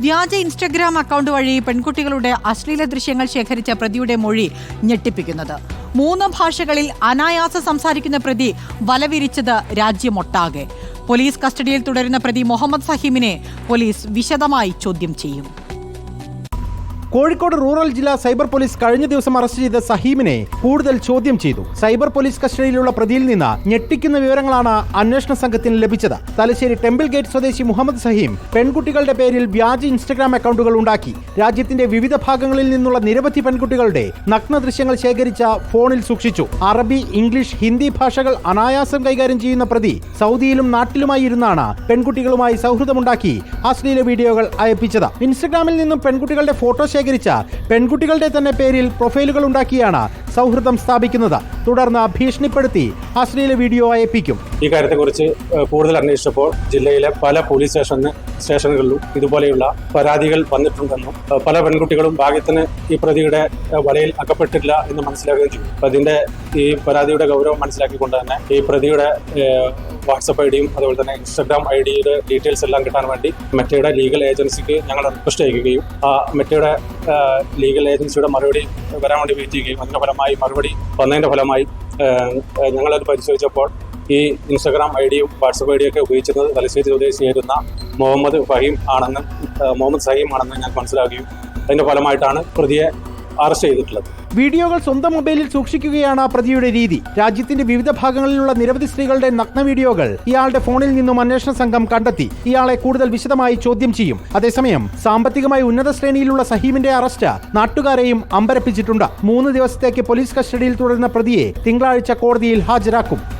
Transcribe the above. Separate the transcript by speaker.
Speaker 1: വ്യാജ Instagram account വഴി പെൺകുട്ടികളുടെ അശ്ലീല ദൃശ്യങ്ങൾ ശേഖരിച്ച പ്രതിയുടെ മൊഴി ഞെട്ടിപ്പിക്കുന്നത്. മൂന്ന് ഭാഷകളിൽ അനായാസ സംസാരിക്കുന്ന പ്രതി വലവിരിച്ചത് രാജ്യമൊട്ടാകെ. പോലീസ് കസ്റ്റഡിയിൽ തുടരുന്ന പ്രതി മുഹമ്മദ് സഹീമിനെ പോലീസ് വിശദമായി ചോദ്യം ചെയ്യും.
Speaker 2: കോഴിക്കോട് റൂറൽ ജില്ലാ സൈബർ പോലീസ് കഴിഞ്ഞ ദിവസം അറസ്റ്റ് ചെയ്ത സഹീമിനെ കൂടുതൽ ചോദ്യം ചെയ്തു. സൈബർ പോലീസ് കസ്റ്റഡിയിലുള്ള പ്രതിയിൽ നിന്ന് ഞെട്ടിക്കുന്ന വിവരങ്ങളാണ് അന്വേഷണ സംഘത്തിന് ലഭിച്ചത്. തലശ്ശേരി ടെമ്പിൾ ഗേറ്റ് സ്വദേശി മുഹമ്മദ് സഹീം പെൺകുട്ടികളുടെ പേരിൽ വ്യാജ ഇൻസ്റ്റഗ്രാം അക്കൗണ്ടുകൾ ഉണ്ടാക്കി. രാജ്യത്തിന്റെ വിവിധ ഭാഗങ്ങളിൽ നിന്നുള്ള നിരവധി പെൺകുട്ടികളുടെ നഗ്ന ദൃശ്യങ്ങൾ ശേഖരിച്ച ഫോണിൽ സൂക്ഷിച്ചു. അറബി ഇംഗ്ലീഷ് ഹിന്ദി ഭാഷകൾ അനായാസം കൈകാര്യം ചെയ്യുന്ന പ്രതി സൗദിയിലും നാട്ടിലുമായി ഇരുന്നാണ് പെൺകുട്ടികളുമായി സൗഹൃദമുണ്ടാക്കി അശ്ലീല വീഡിയോകൾ അയപ്പിച്ചത്. ഇൻസ്റ്റഗ്രാമിൽ നിന്നും പെൺകുട്ടികളുടെ ഫോട്ടോ ശേഖരിച്ച പെൺകുട്ടികളുടെ തന്നെ പേരിൽ പ്രൊഫൈലുകൾ ഉണ്ടാക്കിയാണ് സൗഹൃദം സ്ഥാപിക്കുന്നത്. തുടർന്ന് ഭീഷണിപ്പെടുത്തി അശ്ലീല വീഡിയോ അയപ്പിക്കും.
Speaker 3: ഈ കാര്യത്തെക്കുറിച്ച് കൂടുതൽ അന്വേഷിച്ചപ്പോൾ ജില്ലയിലെ പല പോലീസ് സ്റ്റേഷന് സ്റ്റേഷനുകളിലും ഇതുപോലെയുള്ള പരാതികൾ വന്നിട്ടുണ്ടെന്നും പല പെൺകുട്ടികളും ഭാഗ്യത്തിന് ഈ പ്രതിയുടെ വലയിൽ അകപ്പെട്ടില്ല എന്ന് മനസ്സിലാക്കുകയും ചെയ്തു. അതിന്റെ ഈ പരാതിയുടെ ഗൗരവം മനസ്സിലാക്കിക്കൊണ്ട് തന്നെ ഈ പ്രതിയുടെ വാട്സപ്പ് ഐ ഡിയും അതുപോലെ തന്നെ ഇൻസ്റ്റാഗ്രാം ഐ ഡിയുടെ ഡീറ്റെയിൽസ് എല്ലാം കിട്ടാൻ വേണ്ടി മെറ്റയുടെ ലീഗൽ ഏജൻസിക്ക് ഞങ്ങൾ റിക്വസ്റ്റ് അയക്കുകയും ആ മെറ്റയുടെ ലീഗൽ ഏജൻസിയുടെ മറുപടി വരാൻ വേണ്ടി വെയിറ്റ് ചെയ്യുകയും അതിന്റെ ഫലമായി മറുപടി വന്നതിന്റെ ഫലമായി ഞങ്ങളത് പരിശോധിച്ചപ്പോൾ ഈ ഇൻസ്റ്റഗ്രാം ഐ ഡിയും വാട്സപ്പ് ഐ ഡിയൊക്കെ ഉപയോഗിച്ചിരുന്നത് തലശ്ശേരി സ്വദേശിയായിരുന്ന മുഹമ്മദ് ഫഹീം ആണെന്ന് മുഹമ്മദ് സഹീം ആണെന്ന് ഞാൻ മനസ്സിലാക്കുകയും അതിന്റെ ഫലമായിട്ടാണ് പ്രതിയെ അറസ്റ്റ് ചെയ്തിട്ടുള്ളത്.
Speaker 2: വീഡിയോകൾ സ്വന്തം മൊബൈലിൽ സൂക്ഷിക്കുകയാണ് പ്രതിയുടെ രീതി. രാജ്യത്തിന്റെ വിവിധ ഭാഗങ്ങളിലുള്ള നിരവധി സ്ത്രീകളുടെ നഗ്ന വീഡിയോകൾ ഇയാളുടെ ഫോണിൽ നിന്നും അന്വേഷണ സംഘം കണ്ടെത്തി. ഇയാളെ കൂടുതൽ വിശദമായി ചോദ്യം ചെയ്യും. അതേസമയം സാമ്പത്തികമായി ഉന്നത ശ്രേണിയിലുള്ള സഹീമിന്റെ അറസ്റ്റ് നാട്ടുകാരെയും അമ്പരപ്പിച്ചിട്ടുണ്ട്. മൂന്ന് ദിവസത്തേക്ക് പോലീസ് കസ്റ്റഡിയിൽ തുടരുന്ന പ്രതിയെ തിങ്കളാഴ്ച കോടതിയിൽ ഹാജരാക്കും.